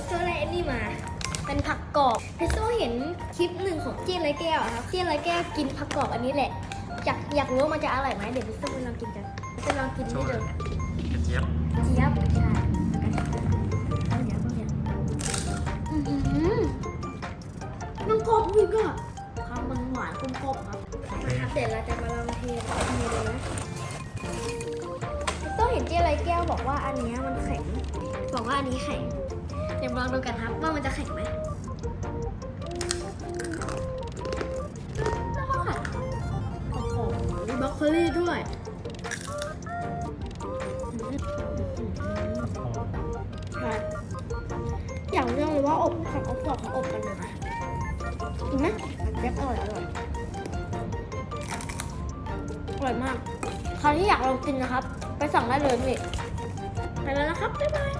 สโซ่ได้อันนี้มา เป็นผักกรอบเพสโซ่เห็นคลิปหนึ่งของเจี๊ยไรแก้วอะครับเจี๊ยไรแก้วกินผักกรอบอันนี้แหละ อยากอยากรู้ว่ามันจะอร่อยไหมเดี๋ยวเพสโซ่ไปลองกินกันจะลองกินโชนี่ว์ดูกระเจี๊ยบเจี๊ยบใช่เอาเดี๋ยวเอาเดี๋ยวอื้อหือมันกรอบจริงอะครับมันหวานกลมกรอบครับมาครับเดี๋ยวเราจะมาลองเทเทเลยนะต้องเห็นเจี๊ยไรแก้วบอกว่าอันเนี้ยมันแข็ง บอกว่าอันนี้แข็ง เดี๋ยวลองดูกันครับ ว่ามันจะแข็งไหมแล้วก็แข็งโอ้โหมีบรอกโคลี่ด้วยใช่อย่างเรื่องเลยว่าอบผักอบกรอบเขาอบกันนะคะเห็นไหมเล็บอร่อยอร่อยอร่อยมาก ใครที่อยากลองกินนะครับ ไปสั่งได้เลยนี่ไปแล้วนะครับ บ๊ายบาย